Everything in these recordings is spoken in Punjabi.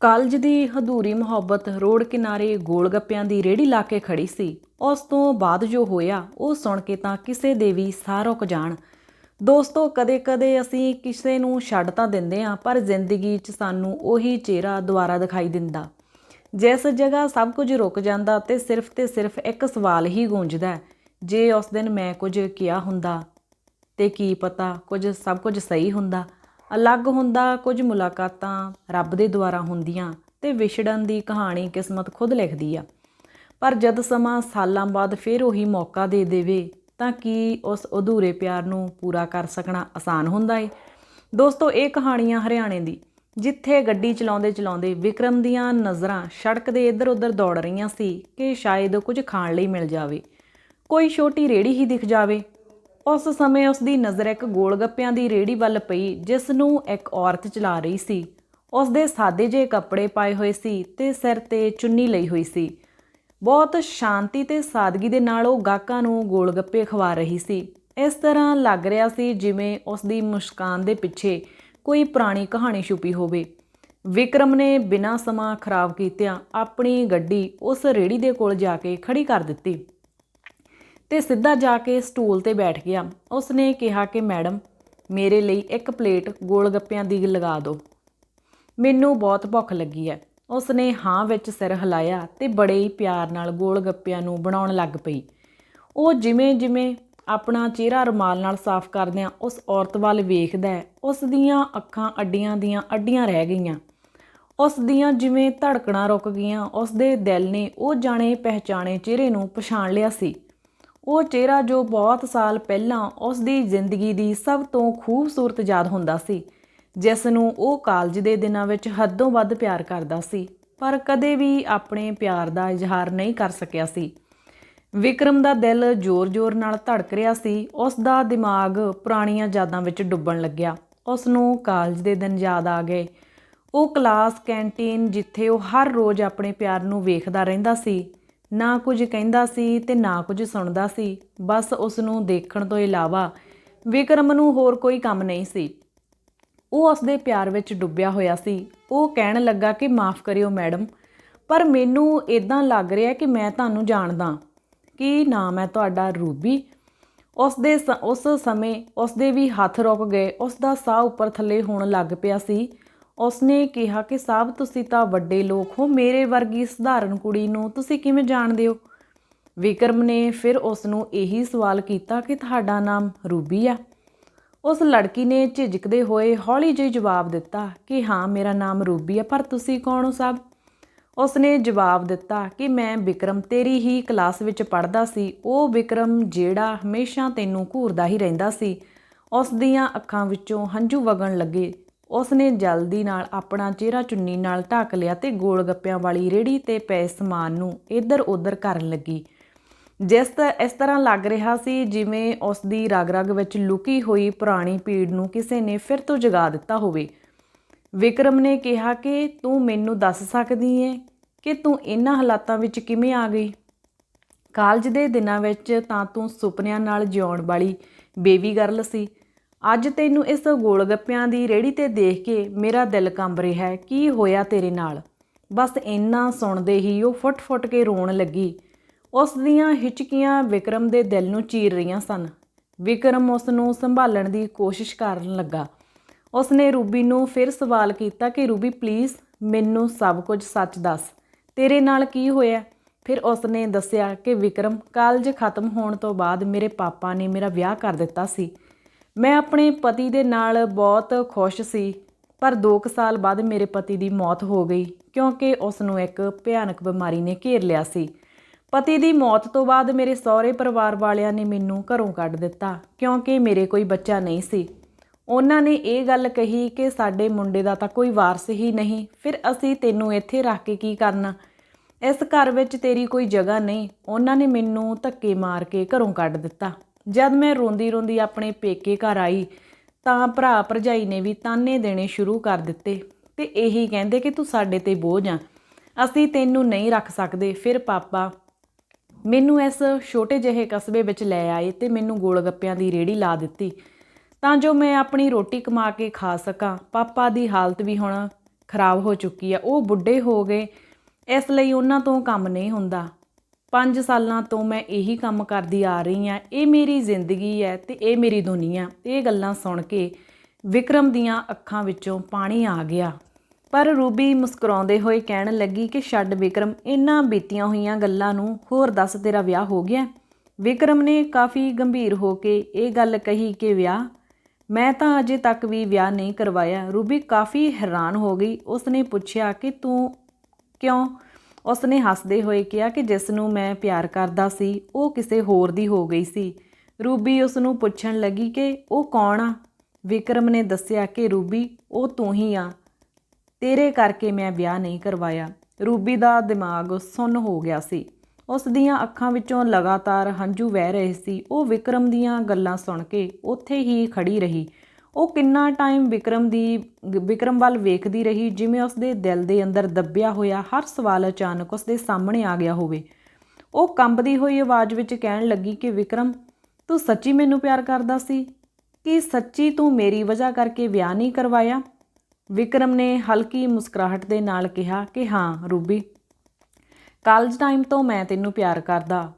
ਕਾਲਜ ਦੀ ਹਦੂਰੀ ਮੁਹੱਬਤ ਰੋਡ ਕਿਨਾਰੇ ਗੋਲ ਗੱਪਿਆਂ ਦੀ ਰੇੜੀ ਲਾ ਕੇ ਖੜੀ ਸੀ। ਉਸ ਤੋਂ ਬਾਅਦ ਜੋ ਹੋਇਆ, ਉਹ ਸੁਣ ਕੇ ਤਾਂ ਕਿਸੇ ਦੇ ਵੀ ਸਾਹ ਰੁਕ ਜਾਣ। ਦੋਸਤੋ, ਕਦੇ-ਕਦੇ ਅਸੀਂ ਕਿਸੇ ਨੂੰ ਛੱਡ ਤਾਂ ਦਿੰਦੇ ਹਾਂ, ਪਰ ਜ਼ਿੰਦਗੀ 'ਚ ਸਾਨੂੰ ਉਹੀ ਚਿਹਰਾ ਦੁਬਾਰਾ ਦਿਖਾਈ ਦਿੰਦਾ। ਜਿਸ ਜਗ੍ਹਾ ਸਭ ਕੁਝ ਰੁਕ ਜਾਂਦਾ, ਤੇ ਸਿਰਫ ਤੇ ਸਿਰਫ ਇੱਕ ਸਵਾਲ ਹੀ ਗੂੰਜਦਾ ਜੇ ਉਸ ਦਿਨ ਮੈਂ ਕੁਝ ਕਿਹਾ ਹੁੰਦਾ, ਤੇ ਕੀ ਪਤਾ ਕੁਝ ਸਭ ਕੁਝ ਸਹੀ ਹੁੰਦਾ। ਅਲੱਗ ਹੁੰਦਾ ਕੁਝ ਮੁਲਾਕਾਤਾਂ ਰੱਬ ਦੇ ਦੁਆਰਾ ਹੁੰਦੀਆਂ ਤੇ ਵਿਛੜਨ ਦੀ ਕਹਾਣੀ ਕਿਸਮਤ ਖੁਦ ਲਿਖਦੀ ਆ। ਪਰ ਜਦ ਸਮਾਂ ਸਾਲਾਂ ਬਾਅਦ ਫਿਰ ਉਹੀ ਮੌਕਾ ਦੇ ਦੇਵੇ, ਤਾਂ ਕੀ ਉਸ ਅਧੂਰੇ ਪਿਆਰ ਨੂੰ ਪੂਰਾ ਕਰ ਸਕਣਾ ਆਸਾਨ ਹੁੰਦਾ ਏ? ਦੋਸਤੋ, ਇਹ ਕਹਾਣੀਆਂ ਹਰਿਆਣੇ ਦੀ, ਜਿੱਥੇ ਗੱਡੀ ਚਲਾਉਂਦੇ ਚਲਾਉਂਦੇ ਵਿਕਰਮ ਦੀਆਂ ਨਜ਼ਰਾਂ ਸੜਕ ਦੇ ਇੱਧਰ ਉੱਧਰ ਦੌੜ ਰਹੀਆਂ ਸੀ ਕਿ ਸ਼ਾਇਦ ਕੁਝ ਖਾਣ ਲਈ ਮਿਲ ਜਾਵੇ। ਕੋਈ ਛੋਟੀ ਰੇੜੀ ਹੀ ਦਿਖ ਜਾਵੇ ਉਸ ਸਮੇਂ ਉਸ ਦੀ ਨਜ਼ਰ ਇੱਕ ਗੋਲਗੱਪਿਆਂ ਦੀ ਰੇੜੀ ਵੱਲ ਪਈ, ਜਿਸ ਨੂੰ ਇੱਕ ਔਰਤ ਚਲਾ ਰਹੀ ਸੀ। ਉਸ ਦੇ ਸਾਦੇ ਜਿਹੇ ਕੱਪੜੇ ਪਾਏ ਹੋਏ ਸੀ ਤੇ ਸਿਰ ਤੇ ਚੁੰਨੀ ਲਈ ਹੋਈ ਸੀ। ਬਹੁਤ ਸ਼ਾਂਤੀ ਤੇ ਸਾਦਗੀ ਦੇ ਨਾਲ ਉਹ ਗਾਹਕਾਂ ਨੂੰ ਗੋਲਗੱਪੇ ਖਵਾ ਰਹੀ ਸੀ। ਇਸ ਤਰ੍ਹਾਂ ਲੱਗ ਰਿਹਾ ਸੀ ਜਿਵੇਂ ਉਸ ਦੀ ਮੁਸਕਾਨ ਦੇ ਪਿੱਛੇ ਕੋਈ ਪੁਰਾਣੀ ਕਹਾਣੀ ਛੁਪੀ ਹੋਵੇ। ਵਿਕਰਮ ਨੇ ਬਿਨਾਂ ਸਮਾਂ ਖਰਾਬ ਕੀਤਿਆਂ ਆਪਣੀ ਗੱਡੀ ਉਸ ਰੇੜੀ ਦੇ ਕੋਲ ਜਾ ਕੇ ਖੜੀ ਕਰ ਦਿੱਤੀ। ਤੇ ਸਿੱਧਾ ਜਾ ਕੇ ਸਟੂਲ ਤੇ ਬੈਠ ਗਿਆ। ਉਸਨੇ ਕਿਹਾ ਕਿ ਮੈਡਮ ਮੇਰੇ ਲਈ ਇੱਕ ਪਲੇਟ ਗੋਲ ਗੱਪਿਆਂ ਦੀ ਲਗਾ ਦਿਓ। ਮੈਨੂੰ ਬਹੁਤ ਭੁੱਖ ਲੱਗੀ ਹੈ। ਉਸਨੇ ਹਾਂ ਵਿੱਚ ਸਿਰ ਹਿਲਾਇਆ ਤੇ ਬੜੇ ਹੀ ਪਿਆਰ ਨਾਲ ਗੋਲ ਗੱਪਿਆਂ ਨੂੰ ਬਣਾਉਣ ਲੱਗ ਪਈ। ਉਹ ਜਿਵੇਂ ਜਿਵੇਂ ਆਪਣਾ ਚਿਹਰਾ ਰੁਮਾਲ ਨਾਲ ਸਾਫ਼ ਕਰਦਿਆਂ ਉਸ ਔਰਤ ਵੱਲ ਵੇਖਦਾ ਹੈ, ਉਸ ਦੀਆਂ ਅੱਖਾਂ ਅੱਡੀਆਂ ਦੀਆਂ ਅੱਡੀਆਂ ਰਹਿ ਗਈਆਂ। ਉਸ ਦੀਆਂ ਜਿਵੇਂ ਧੜਕਣਾਂ ਰੁਕ ਗਈਆਂ ਉਸ ਦੇ ਦਿਲ ਨੇ ਉਹ ਜਾਣੇ ਪਹਿਚਾਣੇ ਚਿਹਰੇ ਨੂੰ ਪਛਾਣ ਲਿਆ ਸੀ। ਉਹ ਚਿਹਰਾ ਜੋ ਬਹੁਤ ਸਾਲ ਪਹਿਲਾਂ ਉਸ ਦੀ ਜ਼ਿੰਦਗੀ ਦੀ ਸਭ ਤੋਂ ਖੂਬਸੂਰਤ ਯਾਦ ਹੁੰਦਾ ਸੀ, ਜਿਸ ਨੂੰ ਉਹ ਕਾਲਜ ਦੇ ਦਿਨਾਂ ਵਿੱਚ ਹੱਦੋਂ ਵੱਧ ਪਿਆਰ ਕਰਦਾ ਸੀ, ਪਰ ਕਦੇ ਵੀ ਆਪਣੇ ਪਿਆਰ ਦਾ ਇਜ਼ਹਾਰ ਨਹੀਂ ਕਰ ਸਕਿਆ ਸੀ। ਵਿਕਰਮ ਦਾ ਦਿਲ ਜ਼ੋਰ-ਜ਼ੋਰ ਨਾਲ ਧੜਕ ਰਿਹਾ ਸੀ ਉਸ ਦਾ ਦਿਮਾਗ ਪੁਰਾਣੀਆਂ ਯਾਦਾਂ ਵਿੱਚ ਡੁੱਬਣ ਲੱਗਿਆ। ਉਸ ਨੂੰ ਕਾਲਜ ਦੇ ਦਿਨ ਯਾਦ ਆ ਗਏ। ਉਹ ਕਲਾਸ ਕੈਂਟੀਨ ਜਿੱਥੇ ਉਹ ਹਰ ਰੋਜ਼ ਆਪਣੇ ਪਿਆਰ ਨੂੰ ਵੇਖਦਾ ਰਹਿੰਦਾ ਸੀ ਨਾ ਕੁਝ ਕਹਿੰਦਾ ਸੀ ਤੇ ਨਾ ਕੁਝ ਸੁਣਦਾ ਸੀ। ਬਸ ਉਸ ਨੂੰ ਦੇਖਣ ਤੋਂ ਇਲਾਵਾ ਵਿਕਰਮ ਨੂੰ ਹੋਰ ਕੋਈ ਕੰਮ ਨਹੀਂ ਸੀ। ਉਹ ਉਸ ਦੇ ਪਿਆਰ ਵਿੱਚ ਡੁੱਬਿਆ ਹੋਇਆ ਸੀ। ਉਹ ਕਹਿਣ ਲੱਗਾ ਕਿ ਮਾਫ ਕਰਿਓ ਮੈਡਮ, ਪਰ ਮੈਨੂੰ ਇਦਾਂ ਲੱਗ ਰਿਹਾ ਕਿ ਮੈਂ ਤੁਹਾਨੂੰ ਜਾਣਦਾ ਕਿ ਨਾਮ ਹੈ ਤੁਹਾਡਾ ਰੂਬੀ। ਉਸ ਦੇ ਸ- ਉਸ ਸਮੇਂ ਉਸ ਦੇ ਵੀ ਹੱਥ ਰੁਕ ਗਏ। ਉਸ ਦਾ ਸਾਹ ਉੱਪਰ ਥੱਲੇ ਹੋਣ ਲੱਗ ਪਿਆ ਸੀ। ਉਸਨੇ ਕਿਹਾ ਕਿ ਸਾਹਿਬ ਤੁਸੀਂ ਤਾਂ ਵੱਡੇ ਲੋਕ ਹੋ, ਮੇਰੇ ਵਰਗੀ ਸਧਾਰਨ ਕੁੜੀ ਨੂੰ ਤੁਸੀਂ ਕਿਵੇਂ ਜਾਣਦੇ ਹੋ? ਵਿਕਰਮ ਨੇ ਫਿਰ ਉਸ ਨੂੰ ਇਹੀ ਸਵਾਲ ਕੀਤਾ ਕਿ ਤੁਹਾਡਾ ਨਾਮ ਰੂਬੀ ਆ। ਉਸ ਲੜਕੀ ਨੇ ਝਿਜਕਦੇ ਹੋਏ ਹੌਲੀ ਜਿਹੀ ਜਵਾਬ ਦਿੱਤਾ ਕਿ ਹਾਂ, ਮੇਰਾ ਨਾਮ ਰੂਬੀ ਆ, ਪਰ ਤੁਸੀਂ ਕੌਣ ਹੋ ਸਭ? ਉਸਨੇ ਜਵਾਬ ਦਿੱਤਾ ਕਿ ਮੈਂ ਵਿਕਰਮ ਤੇਰੀ ਹੀ ਕਲਾਸ ਵਿੱਚ ਪੜ੍ਹਦਾ ਸੀ। ਉਹ ਵਿਕਰਮ ਜਿਹੜਾ ਹਮੇਸ਼ਾ ਤੈਨੂੰ ਘੂਰਦਾ ਹੀ ਰਹਿੰਦਾ ਸੀ। ਉਸ ਦੀਆਂ ਅੱਖਾਂ ਵਿੱਚੋਂ ਹੰਝੂ ਵਗਣ ਲੱਗੇ। ਉਸਨੇ ਜਲਦੀ ਨਾਲ ਆਪਣਾ ਚਿਹਰਾ ਚੁੰਨੀ ਨਾਲ ਢੱਕ ਲਿਆ ਤੇ ਗੋਲ ਗੱਪਿਆਂ ਵਾਲੀ ਰੇੜੀ ਤੇ ਪਏ ਸਮਾਨ ਨੂੰ ਇੱਧਰ-ਉੱਧਰ ਕਰਨ ਲੱਗੀ। ਜਿਸ ਤ, ਇਸ ਤਰ੍ਹਾਂ ਲੱਗ ਰਿਹਾ ਸੀ ਜਿਵੇਂ ਉਸ ਦੀ ਰਗ-ਰਗ ਵਿੱਚ ਲੁਕੀ ਹੋਈ ਪੁਰਾਣੀ ਪੀੜ ਨੂੰ ਕਿਸੇ ਨੇ ਫਿਰ ਤੋਂ ਜਗਾ ਦਿੱਤਾ ਹੋਵੇ। ਵਿਕਰਮ ਨੇ ਕਿਹਾ ਕਿ, ਤੂੰ ਮੈਨੂੰ ਦੱਸ ਸਕਦੀ ਏ ਕਿ ਤੂੰ ਇਹਨਾਂ ਹਾਲਾਤਾਂ ਵਿੱਚ ਕਿਵੇਂ ਆ ਗਈ? ਕਾਲਜ ਦੇ ਦਿਨਾਂ ਵਿੱਚ ਤਾਂ ਤੂੰ ਸੁਪਨਿਆਂ ਨਾਲ ਜਿਉਣ ਵਾਲੀ ਬੇਬੀ ਗਰਲ ਸੀ। ਅੱਜ ਤੈਨੂੰ ਇਸ ਗੋਲਗੱਪਿਆਂ ਦੀ ਰੇੜੀ ਤੇ ਦੇਖ ਕੇ ਮੇਰਾ ਦਿਲ ਕੰਬ ਰਿਹਾ ਹੈ। ਕੀ ਹੋਇਆ ਤੇਰੇ ਨਾਲ? ਬਸ ਇੰਨਾ ਸੁਣਦੇ ਹੀ ਉਹ ਫੁੱਟ-ਫੁੱਟ ਕੇ ਰੋਣ ਲੱਗੀ। ਉਸ ਦੀਆਂ ਹਿਚਕੀਆਂ ਵਿਕਰਮ ਦੇ ਦਿਲ ਨੂੰ ਚੀਰ ਰਹੀਆਂ ਸਨ। ਵਿਕਰਮ ਉਸ ਨੂੰ ਸੰਭਾਲਣ ਦੀ ਕੋਸ਼ਿਸ਼ ਕਰਨ ਲੱਗਾ। ਉਸਨੇ ਰੂਬੀ ਨੂੰ ਫਿਰ ਸਵਾਲ ਕੀਤਾ ਕਿ, ਰੂਬੀ ਪਲੀਜ਼ ਮੈਨੂੰ ਸਭ ਕੁਝ ਸੱਚ ਦੱਸ। ਤੇਰੇ ਨਾਲ ਕੀ ਹੋਇਆ? ਫਿਰ ਉਸਨੇ ਦੱਸਿਆ ਕਿ ਵਿਕਰਮ ਕਾਲਜ ਖਤਮ ਹੋਣ ਤੋਂ ਬਾਅਦ ਮੇਰੇ ਪਾਪਾ ਨੇ ਮੇਰਾ ਵਿਆਹ ਕਰ ਦਿੱਤਾ ਸੀ। ਮੈਂ ਆਪਣੇ ਪਤੀ ਦੇ ਨਾਲ ਬਹੁਤ ਖੁਸ਼ ਸੀ, ਪਰ 2 ਸਾਲ ਬਾਅਦ ਮੇਰੇ ਪਤੀ ਦੀ ਮੌਤ ਹੋ ਗਈ, ਕਿਉਂਕਿ ਉਸ ਨੂੰ ਇੱਕ ਭਿਆਨਕ ਬਿਮਾਰੀ ਨੇ ਘੇਰ ਲਿਆ ਸੀ। ਪਤੀ ਦੀ ਮੌਤ ਤੋਂ ਬਾਅਦ ਮੇਰੇ ਸਹੁਰੇ ਪਰਿਵਾਰ ਵਾਲਿਆਂ ਨੇ ਮੈਨੂੰ ਘਰੋਂ ਕੱਢ ਦਿੱਤਾ, ਕਿਉਂਕਿ ਮੇਰੇ ਕੋਈ ਬੱਚਾ ਨਹੀਂ ਸੀ। ਉਹਨਾਂ ਨੇ ਇਹ ਗੱਲ ਕਹੀ ਕਿ ਸਾਡੇ ਮੁੰਡੇ ਦਾ ਤਾਂ ਕੋਈ ਵਾਰਸ ਹੀ ਨਹੀਂ, ਫਿਰ ਅਸੀਂ ਤੈਨੂੰ ਇੱਥੇ ਰੱਖ ਕੇ ਕੀ ਕਰਨਾ? ਇਸ ਘਰ ਵਿੱਚ ਤੇਰੀ ਕੋਈ ਜਗ੍ਹਾ ਨਹੀਂ, ਉਹਨਾਂ ਨੇ ਮੈਨੂੰ ਧੱਕੇ ਮਾਰ ਕੇ ਘਰੋਂ ਕੱਢ ਦਿੱਤਾ। ਜਦ ਮੈਂ ਰੋਂਦੀ ਰੋਂਦੀ ਆਪਣੇ ਪੇਕੇ ਘਰ ਆਈ, ਤਾਂ ਭਰਾ ਭਰਜਾਈ ਨੇ ਵੀ ਤਾਨੇ ਦੇਣੇ ਸ਼ੁਰੂ ਕਰ ਦਿੱਤੇ ਤੇ ਇਹੀ ਕਹਿੰਦੇ ਕਿ ਤੂੰ ਸਾਡੇ ਤੇ ਬੋਝ ਆ। ਅਸੀਂ ਤੈਨੂੰ ਨਹੀਂ ਰੱਖ ਸਕਦੇ, ਫਿਰ ਪਾਪਾ ਮੈਨੂੰ ਇਸ ਛੋਟੇ ਜਿਹੇ ਕਸਬੇ ਵਿੱਚ ਲੈ ਆਏ ਤੇ ਮੈਨੂੰ ਗੋਲ ਗੱਪਿਆਂ ਦੀ ਰੇੜੀ ਲਾ ਦਿੱਤੀ। ਤਾਂ ਜੋ ਮੈਂ ਆਪਣੀ ਰੋਟੀ ਕਮਾ ਕੇ ਖਾ ਸਕਾਂ। ਪਾਪਾ ਦੀ ਹਾਲਤ ਵੀ ਹੁਣ ਖਰਾਬ ਹੋ ਚੁੱਕੀ ਆ। ਉਹ ਬੁੱਢੇ ਹੋ ਗਏ, ਇਸ ਲਈ ਉਹਨਾਂ ਤੋਂ ਕੰਮ ਨਹੀਂ ਹੁੰਦਾ। 5 ਸਾਲਾਂ ਤੋਂ ਮੈਂ ਇਹੀ ਕੰਮ ਕਰਦੀ ਆ ਰਹੀ ਆ ਇਹ ਮੇਰੀ ਜ਼ਿੰਦਗੀ ਹੈ ਤੇ ਇਹ ਮੇਰੀ ਦੁਨੀਆ। ਇਹ ਗੱਲਾਂ ਸੁਣ ਕੇ ਵਿਕਰਮ ਦੀਆਂ ਅੱਖਾਂ ਵਿੱਚੋਂ ਪਾਣੀ ਆ ਗਿਆ। ਪਰ ਰੂਬੀ ਮੁਸਕਰਾਉਂਦੇ ਹੋਏ ਕਹਿਣ ਲੱਗੀ ਕਿ ਛੱਡ ਵਿਕਰਮ ਇਹਨਾਂ ਬੀਤੀਆਂ ਹੋਈਆਂ ਗੱਲਾਂ ਨੂੰ ਹੋਰ ਦੱਸ ਤੇਰਾ ਵਿਆਹ ਹੋ ਗਿਆ? ਵਿਕਰਮ ਨੇ ਕਾਫੀ ਗੰਭੀਰ ਹੋ ਕੇ ਇਹ ਗੱਲ ਕਹੀ ਕਿ ਵਿਆਹ? ਮੈਂ ਤਾਂ ਅਜੇ ਤੱਕ ਵੀ ਵਿਆਹ ਨਹੀਂ ਕਰਵਾਇਆ। ਰੂਬੀ ਕਾਫੀ ਹੈਰਾਨ ਹੋ ਗਈ। ਉਸਨੇ ਪੁੱਛਿਆ ਕਿ ਤੂੰ ਕਿਉਂ ਉਸਨੇ ਹੱਸਦੇ ਹੋਏ ਕਿਹਾ ਕਿ ਜਿਸ ਨੂੰ ਮੈਂ ਪਿਆਰ ਕਰਦਾ ਸੀ, ਉਹ ਕਿਸੇ ਹੋਰ ਦੀ ਹੋ ਗਈ ਸੀ। ਰੂਬੀ ਉਸ ਨੂੰ ਪੁੱਛਣ ਲੱਗੀ ਕਿ ਉਹ ਕੌਣ ਆ? ਵਿਕਰਮ ਨੇ ਦੱਸਿਆ ਕਿ ਰੂਬੀ, ਉਹ ਤੂੰ ਹੀ ਆ। ਤੇਰੇ ਕਰਕੇ ਮੈਂ ਵਿਆਹ ਨਹੀਂ ਕਰਵਾਇਆ। ਰੂਬੀ ਦਾ ਦਿਮਾਗ ਸੁੰਨ ਹੋ ਗਿਆ ਸੀ। ਉਸ ਦੀਆਂ ਅੱਖਾਂ ਵਿੱਚੋਂ ਲਗਾਤਾਰ ਹੰਝੂ ਵਹਿ ਰਹੇ ਸੀ। ਉਹ ਵਿਕਰਮ ਦੀਆਂ ਗੱਲਾਂ ਸੁਣ ਕੇ ਉੱਥੇ ਹੀ ਖੜੀ ਰਹੀ। ਉਹ ਕਿੰਨਾ ਟਾਈਮ ਵਿਕਰਮ ਦੀ, ਵਿਕਰਮ ਵੱਲ ਵੇਖਦੀ ਰਹੀ, ਜਿਵੇਂ ਉਸਦੇ ਦਿਲ ਦੇ ਅੰਦਰ ਦੱਬਿਆ ਹੋਇਆ ਹਰ ਸਵਾਲ ਅਚਾਨਕ ਉਸਦੇ ਸਾਹਮਣੇ ਆ ਗਿਆ ਹੋਵੇ। ਉਹ ਕੰਬਦੀ ਹੋਈ ਆਵਾਜ਼ ਵਿੱਚ ਕਹਿਣ ਲੱਗੀ ਕਿ, ਵਿਕਰਮ, ਤੂੰ ਸੱਚੀ ਮੈਨੂੰ ਪਿਆਰ ਕਰਦਾ ਸੀ? ਕਿ ਸੱਚੀ ਤੂੰ ਮੇਰੀ ਵਜ੍ਹਾ ਕਰਕੇ ਵਿਆਹ ਨਹੀਂ ਕਰਵਾਇਆ? ਵਿਕਰਮ ਨੇ ਹਲਕੀ ਮੁਸਕਰਾਹਟ ਦੇ ਨਾਲ ਕਿਹਾ ਕਿ, ਹਾਂ, ਰੂਬੀ ਕਾਲਜ ਟਾਈਮ ਤੋਂ ਮੈਂ ਤੈਨੂੰ ਪਿਆਰ ਕਰਦਾ।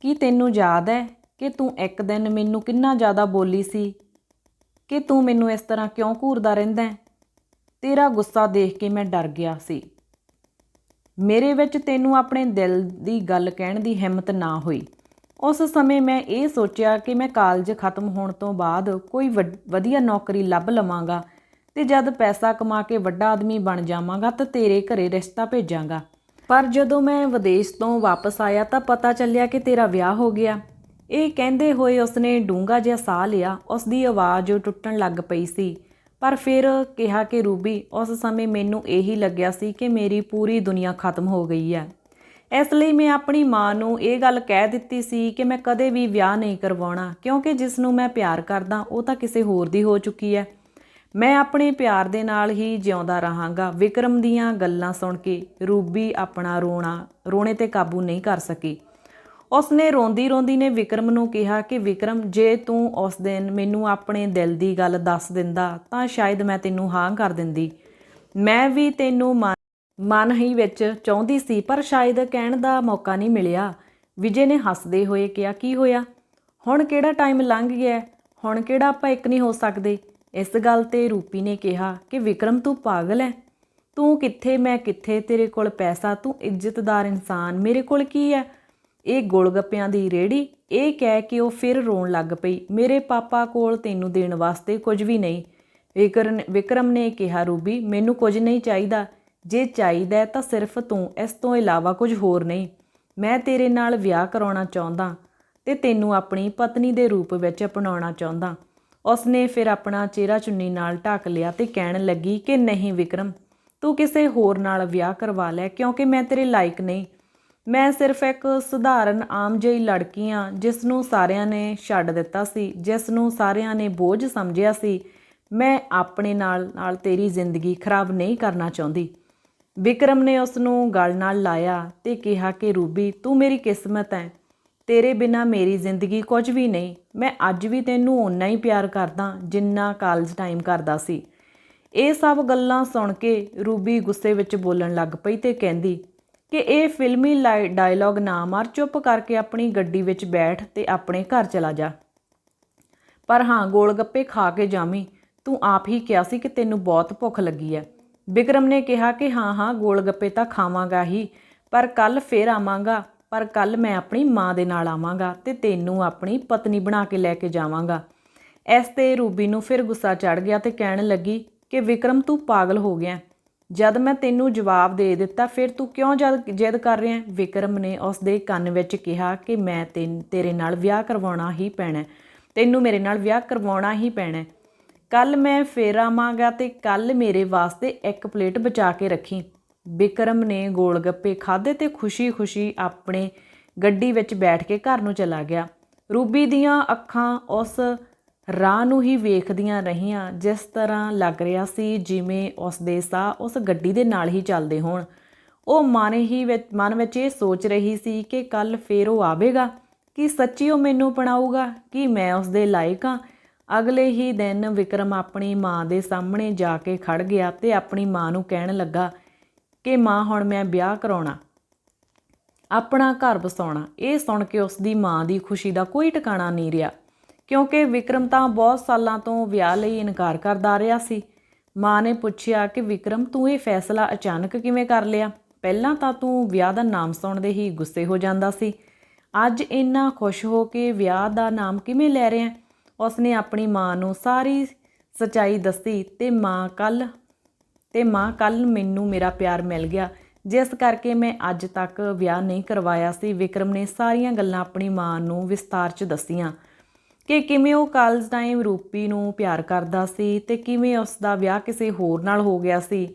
ਕੀ ਤੈਨੂੰ ਯਾਦ ਹੈ ਕਿ ਤੂੰ ਇੱਕ ਦਿਨ ਮੈਨੂੰ ਕਿੰਨਾ ਜ਼ਿਆਦਾ ਬੋਲੀ ਸੀ? ਕਿ ਤੂੰ ਮੈਨੂੰ ਇਸ ਤਰ੍ਹਾਂ ਕਿਉਂ ਘੂਰਦਾ ਰਹਿੰਦਾ ਹੈ? ਤੇਰਾ ਗੁੱਸਾ ਦੇਖ ਕੇ ਮੈਂ ਡਰ ਗਿਆ ਸੀ। ਮੇਰੇ ਵਿੱਚ ਤੈਨੂੰ ਆਪਣੇ ਦਿਲ ਦੀ ਗੱਲ ਕਹਿਣ ਦੀ ਹਿੰਮਤ ਨਾ ਹੋਈ। ਉਸ ਸਮੇਂ ਮੈਂ ਇਹ ਸੋਚਿਆ ਕਿ ਮੈਂ ਕਾਲਜ ਖਤਮ ਹੋਣ ਤੋਂ ਬਾਅਦ ਕੋਈ ਵੱਡ- ਵਧੀਆ ਨੌਕਰੀ ਲੱਭ ਲਵਾਂਗਾ ਤੇ ਜਦ ਪੈਸਾ ਕਮਾ ਕੇ ਵੱਡਾ ਆਦਮੀ ਬਣ ਜਾਵਾਂਗਾ ਤਾਂ ਤੇਰੇ ਘਰੇ ਰਿਸ਼ਤਾ ਭੇਜਾਂਗਾ। ਪਰ ਜਦੋਂ ਮੈਂ ਵਿਦੇਸ਼ ਤੋਂ ਵਾਪਸ ਆਇਆ ਤਾਂ ਪਤਾ ਚੱਲਿਆ ਕਿ ਤੇਰਾ ਵਿਆਹ ਹੋ ਗਿਆ। ਇਹ ਕਹਿੰਦੇ ਹੋਏ ਉਸਨੇ ਡੂੰਘਾ ਜਿਹਾ ਸਾਹ ਲਿਆ ਉਸ ਦੀ ਆਵਾਜ਼ ਟੁੱਟਣ ਲੱਗ ਪਈ ਸੀ। ਪਰ ਫਿਰ ਕਿਹਾ ਕਿ, ਰੂਬੀ, ਉਸ ਸਮੇਂ ਮੈਨੂੰ ਇਹੀ ਲੱਗਿਆ ਸੀ ਕਿ ਮੇਰੀ ਪੂਰੀ ਦੁਨੀਆ ਖਤਮ ਹੋ ਗਈ ਹੈ। ਇਸ ਲਈ ਮੈਂ ਆਪਣੀ ਮਾਂ ਨੂੰ ਇਹ ਗੱਲ ਕਹਿ ਦਿੱਤੀ ਸੀ ਕਿ ਮੈਂ ਕਦੇ ਵੀ ਵਿਆਹ ਨਹੀਂ ਕਰਵਾਉਣਾ, ਕਿਉਂਕਿ ਜਿਸ ਨੂੰ ਮੈਂ ਪਿਆਰ ਕਰਦਾ, ਉਹ ਤਾਂ ਕਿਸੇ ਹੋਰ ਦੀ ਹੋ ਚੁੱਕੀ ਹੈ। ਮੈਂ ਆਪਣੇ ਪਿਆਰ ਦੇ ਨਾਲ ਹੀ ਜਿਉਂਦਾ ਰਹਾਂਗਾ। ਵਿਕਰਮ ਦੀਆਂ ਗੱਲਾਂ ਸੁਣ ਕੇ ਰੂਬੀ ਆਪਣਾ ਰੋਣਾ, ਰੋਣੇ ਤੇ ਕਾਬੂ ਨਹੀਂ ਕਰ ਸਕੀ। ਉਸਨੇ ਰੋਂਦੀ ਰੋਂਦੀ ਨੇ ਵਿਕਰਮ ਨੂੰ ਕਿਹਾ ਕਿ ਵਿਕਰਮ, ਜੇ ਤੂੰ ਉਸ ਦਿਨ ਮੈਨੂੰ ਆਪਣੇ ਦਿਲ ਦੀ ਗੱਲ ਦੱਸ ਦਿੰਦਾ, ਤਾਂ ਸ਼ਾਇਦ ਮੈਂ ਤੈਨੂੰ ਹਾਂ ਕਰ ਦਿੰਦੀ। ਮੈਂ ਵੀ ਤੈਨੂੰ ਮਨ ਮਨ ਹੀ ਵਿੱਚ ਚਾਹੁੰਦੀ ਸੀ, ਪਰ ਸ਼ਾਇਦ ਕਹਿਣ ਦਾ ਮੌਕਾ ਨਹੀਂ ਮਿਲਿਆ। ਵਿਜੇ ਨੇ ਹੱਸਦੇ ਹੋਏ ਕਿਹਾ, ਕੀ ਹੋਇਆ? ਹੁਣ ਕਿਹੜਾ ਟਾਈਮ ਲੰਘ ਗਿਆ? ਹੁਣ ਕਿਹੜਾ ਆਪਾਂ ਇੱਕ ਨਹੀਂ ਹੋ ਸਕਦੇ? ਇਸ ਗੱਲ ਤੇ ਰੂਪੀ ਨੇ ਕਿਹਾ ਕਿ, ਵਿਕਰਮ, ਤੂੰ ਪਾਗਲ ਹੈ ਤੂੰ ਕਿੱਥੇ, ਮੈਂ ਕਿੱਥੇ ਤੇਰੇ ਕੋਲ ਪੈਸਾ? ਤੂੰ ਇੱਜ਼ਤਦਾਰ ਇਨਸਾਨ। ਮੇਰੇ ਕੋਲ ਕੀ ਹੈ ਇਹ ਗੋਲਗੱਪਿਆਂ ਦੀ ਰੇੜੀ, ਇਹ ਕਹਿ ਕੇ ਉਹ ਫਿਰ ਰੋਣ ਲੱਗ ਪਈ, ਮੇਰੇ ਪਾਪਾ ਕੋਲ ਤੈਨੂੰ ਦੇਣ ਵਾਸਤੇ ਕੁਝ ਵੀ ਨਹੀਂ। ਵਿਕਰਮ ਵਿਕਰਮ ਨੇ ਕਿਹਾ, ਰੂਬੀ, ਮੈਨੂੰ ਕੁਝ ਨਹੀਂ ਚਾਹੀਦਾ। ਜੇ ਚਾਹੀਦਾ ਤਾਂ ਸਿਰਫ ਤੂੰ ਇਸ ਤੋਂ ਇਲਾਵਾ ਕੁਝ ਹੋਰ ਨਹੀਂ। ਮੈਂ ਤੇਰੇ ਨਾਲ ਵਿਆਹ ਕਰਾਉਣਾ ਚਾਹੁੰਦਾ ਤੇ ਤੈਨੂੰ ਆਪਣੀ ਪਤਨੀ ਦੇ ਰੂਪ ਵਿੱਚ ਅਪਣਾਉਣਾ ਚਾਹੁੰਦਾ। ਉਸਨੇ ਫਿਰ ਆਪਣਾ ਚਿਹਰਾ ਚੁੰਨੀ ਨਾਲ ਢੱਕ ਲਿਆ ਤੇ ਕਹਿਣ ਲੱਗੀ ਕਿ, ਨਹੀਂ, ਵਿਕਰਮ, ਤੂੰ ਕਿਸੇ ਹੋਰ ਨਾਲ ਵਿਆਹ ਕਰਵਾ ਲੈ, ਕਿਉਂਕਿ ਮੈਂ ਤੇਰੇ ਲਾਇਕ ਨਹੀਂ। ਮੈਂ ਸਿਰਫ ਇੱਕ ਸਧਾਰਨ ਆਮ ਜਿਹੀ ਲੜਕੀ ਹਾਂ ਜਿਸ ਨੂੰ ਸਾਰਿਆਂ ਨੇ ਛੱਡ ਦਿੱਤਾ ਸੀ, ਜਿਸ ਨੂੰ ਸਾਰਿਆਂ ਨੇ ਬੋਝ ਸਮਝਿਆ ਸੀ, ਮੈਂ ਆਪਣੇ ਨਾਲ ਨਾਲ ਤੇਰੀ ਜ਼ਿੰਦਗੀ ਖਰਾਬ ਨਹੀਂ ਕਰਨਾ ਚਾਹੁੰਦੀ। ਵਿਕਰਮ ਨੇ ਉਸ ਨੂੰ ਗਲ ਨਾਲ ਲਾਇਆ ਤੇ ਕਿਹਾ ਕਿ, ਰੂਬੀ, ਤੂੰ ਮੇਰੀ ਕਿਸਮਤ ਹੈ। ਤੇਰੇ ਬਿਨਾ ਮੇਰੀ ਜ਼ਿੰਦਗੀ ਕੁਝ ਵੀ ਨਹੀਂ। ਮੈਂ ਅੱਜ ਵੀ ਤੈਨੂੰ ਓਨਾ ਹੀ ਪਿਆਰ ਕਰਦਾ ਜਿੰਨਾ ਕਾਲਜ ਟਾਈਮ ਕਰਦਾ ਸੀ। ਇਹ ਸਭ ਗੱਲਾਂ ਸੁਣ ਕੇ ਰੂਬੀ ਗੁੱਸੇ ਵਿੱਚ ਬੋਲਣ ਲੱਗ ਪਈ ਤੇ ਕਹਿੰਦੀ ਕਿ ਇਹ ਫਿਲਮੀ ਲਾਈ- ਡਾਇਲੌਗ ਨਾ ਮਾਰ, ਚੁੱਪ ਕਰਕੇ ਆਪਣੀ ਗੱਡੀ ਵਿੱਚ ਬੈਠ ਤੇ ਆਪਣੇ ਘਰ ਚਲਾ ਜਾ। ਪਰ ਹਾਂ, ਗੋਲਗੱਪੇ ਖਾ ਕੇ ਜਾਵੀਂ, ਤੂੰ ਆਪ ਹੀ ਕਿਹਾ ਸੀ ਕਿ ਤੈਨੂੰ ਬਹੁਤ ਭੁੱਖ ਲੱਗੀ ਹੈ ਵਿਕਰਮ ਨੇ ਕਿਹਾ ਕਿ ਹਾਂ ਹਾਂ, ਗੋਲਗੱਪੇ ਤਾਂ ਖਾਵਾਂਗਾ ਹੀ, ਪਰ ਕੱਲ ਫੇਰ ਆਵਾਂਗਾ, ਪਰ ਕੱਲ ਮੈਂ ਆਪਣੀ ਮਾਂ ਦੇ ਨਾਲ ਆਵਾਂਗਾ ਤੇ ਤੈਨੂੰ ਆਪਣੀ ਪਤਨੀ ਬਣਾ ਕੇ ਲੈ ਕੇ ਜਾਵਾਂਗਾ। ਇਸ ਤੇ ਰੂਬੀ ਨੂੰ ਫਿਰ ਗੁੱਸਾ ਚੜ ਗਿਆ ਤੇ ਕਹਿਣ ਲੱਗੀ ਕਿ ਵਿਕਰਮ ਤੂੰ ਪਾਗਲ ਹੋ ਗਿਆ। ਜਦ ਮੈਂ ਤੈਨੂੰ ਜਵਾਬ ਦੇ ਦਿੱਤਾ, ਫਿਰ ਤੂੰ ਕਿਉਂ ਜਦ, ਜਿੱਦ ਕਰ ਰਿਹਾ ਹੈ? ਵਿਕਰਮ ਨੇ ਉਸ ਦੇ ਕੰਨ ਵਿੱਚ ਕਿਹਾ ਕਿ ਮੈਂ ਤੈਨ- ਤੇਰੇ ਨਾਲ ਵਿਆਹ ਕਰਵਾਉਣਾ ਹੀ ਪੈਣਾ ਤੈਨੂੰ ਮੇਰੇ ਨਾਲ ਵਿਆਹ ਕਰਵਾਉਣਾ ਹੀ ਪੈਣਾ ਹੈ। ਕੱਲ ਮੈਂ ਫੇਰ ਆਵਾਂਗਾ ਤੇ ਕੱਲ ਮੇਰੇ ਵਾਸਤੇ ਇੱਕ ਪਲੇਟ ਬਚਾ ਕੇ ਰੱਖੀ ਵਿਕਰਮ ਨੇ ਗੋਲ ਗੱਪੇ ਖਾਦੇ ਤੇ ਖੁਸ਼ੀ-ਖੁਸ਼ੀ ਆਪਣੇ ਗੱਡੀ ਵਿੱਚ ਬੈਠ ਕੇ ਘਰ ਨੂੰ ਚਲਾ ਗਿਆ ਰੂਬੀ ਦੀਆਂ ਅੱਖਾਂ ਉਸ ਰਾਹ ਨੂੰ ਹੀ ਵੇਖਦੀਆਂ ਰਹੀਆਂ, ਜਿਸ ਤਰ੍ਹਾਂ ਲੱਗ ਰਿਹਾ ਸੀ ਜਿਵੇਂ ਉਸ ਦੇ ਸਾਹ ਉਸ ਗੱਡੀ ਦੇ ਨਾਲ ਹੀ ਚੱਲਦੇ ਹੋਣ। ਉਹ ਮਨ ਹੀ ਵਿੱਚ, ਮਨ ਵਿੱਚ ਇਹ ਸੋਚ ਰਹੀ ਸੀ ਕਿ ਕੱਲ ਫੇਰ ਉਹ ਆਵੇਗਾ, ਕਿ ਸੱਚੀ ਉਹ ਮੈਨੂੰ ਅਪਣਾਊਗਾ ਕਿ ਮੈਂ ਉਸ ਦੇ ਲਾਇਕ ਹਾਂ। ਅਗਲੇ ਹੀ ਦਿਨ ਵਿਕਰਮ ਆਪਣੀ ਮਾਂ ਦੇ ਸਾਹਮਣੇ ਜਾ ਕੇ ਖੜ ਗਿਆ ਤੇ ਆਪਣੀ ਮਾਂ ਨੂੰ ਕਹਿਣ ਲੱਗਾ ਕਿ ਮਾਂ, ਹੁਣ ਮੈਂ ਵਿਆਹ ਕਰਾਉਣਾ। ਆਪਣਾ ਘਰ ਵਸਾਉਣਾ। ਇਹ ਸੁਣ ਕੇ ਉਸ ਦੀ ਮਾਂ ਦੀ ਖੁਸ਼ੀ ਦਾ ਕੋਈ ਟਿਕਾਣਾ ਨਹੀਂ ਰਿਹਾ। ਕਿਉਂਕਿ ਵਿਕਰਮ ਤਾਂ ਬਹੁਤ ਸਾਲਾਂ ਤੋਂ ਵਿਆਹ ਲਈ ਇਨਕਾਰ ਕਰਦਾ ਰਿਹਾ ਸੀ। ਮਾਂ ਨੇ ਪੁੱਛਿਆ ਕਿ ਵਿਕਰਮ, ਤੂੰ ਇਹ ਫੈਸਲਾ ਅਚਾਨਕ ਕਿਵੇਂ ਕਰ ਲਿਆ? ਪਹਿਲਾਂ ਤਾਂ ਤੂੰ ਵਿਆਹ ਦਾ ਨਾਮ ਸੁਣਦੇ ਹੀ ਗੁੱਸੇ ਹੋ ਜਾਂਦਾ ਸੀ। ਅੱਜ ਇੰਨਾ ਖੁਸ਼ ਹੋ ਕੇ ਵਿਆਹ ਦਾ ਨਾਮ ਕਿਵੇਂ ਲੈ ਰਿਹਾ? ਉਸਨੇ ਆਪਣੀ ਮਾਂ ਨੂੰ ਸਾਰੀ ਸਚਾਈ ਦੱਸੀ ਤੇ ਮਾਂ ਕੱਲ, ਤੇ ਮਾਂ ਕੱਲ ਮੈਨੂੰ ਮੇਰਾ ਪਿਆਰ ਮਿਲ ਗਿਆ। ਜਿਸ ਕਰਕੇ ਮੈਂ ਅੱਜ ਤੱਕ ਵਿਆਹ ਨਹੀਂ ਕਰਵਾਇਆ ਸੀ। ਵਿਕਰਮ ਨੇ ਸਾਰੀਆਂ ਗੱਲਾਂ ਆਪਣੀ ਮਾਂ ਨੂੰ ਵਿਸਤਾਰ 'ਚ ਦੱਸੀਆਂ। ਕਿ ਕਿਵੇਂ ਉਹ ਕਾਲਜ ਟਾਈਮ ਰੂਪੀ ਨੂੰ ਪਿਆਰ ਕਰਦਾ ਸੀ ਤੇ ਕਿਵੇਂ ਉਸ ਦਾ ਵਿਆਹ ਕਿਸੇ ਹੋਰ ਨਾਲ ਹੋ ਗਿਆ ਸੀ।